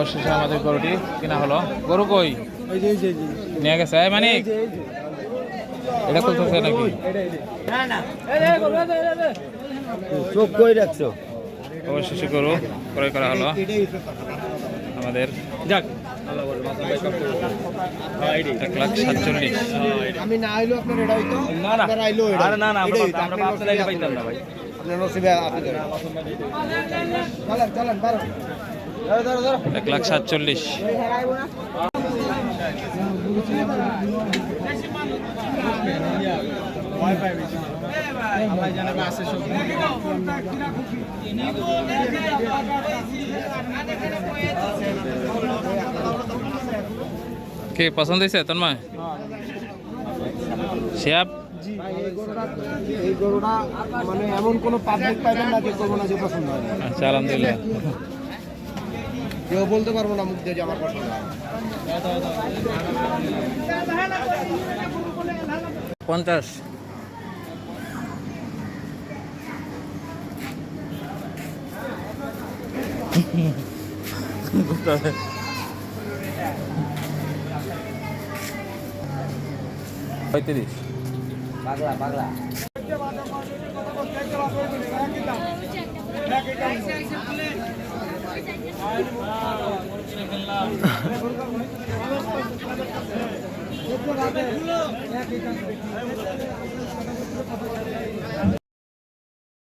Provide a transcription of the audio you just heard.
অবশেষে আমাদের গরুটি কেনা হলো। গরু কই। নিয়ে গেছে। মানে এটা খুলতেছে নাকি? চোখ কই রাখছো? অবশেষে গরু ক্রয় করা হলো। আমাদের যাক। এক লাখ সাতচল্লিশ। আমি না আইলো আপনার এটা হইতো না না। আইলো এটা? না না আমরা পাইতাম না ভাই। আপনার নসিবে আপনি চলেন চলেন এক লাখ সাতচল্লিশ। কে পছন্দ হয়েছে তন্ময়? শিয়াব এই গরুটা মানে এমন কোনো পাবলিক পাইবেন না যে করব না যে পছন্দ হয়। আচ্ছা আলহামদুলিল্লাহ। কেউ বলতে পারব না মুখ দিয়ে যে আমার পছন্দ। পঞ্চাশ। পঁয়ত্রিশ। পাগলা পাগলা। খেললাম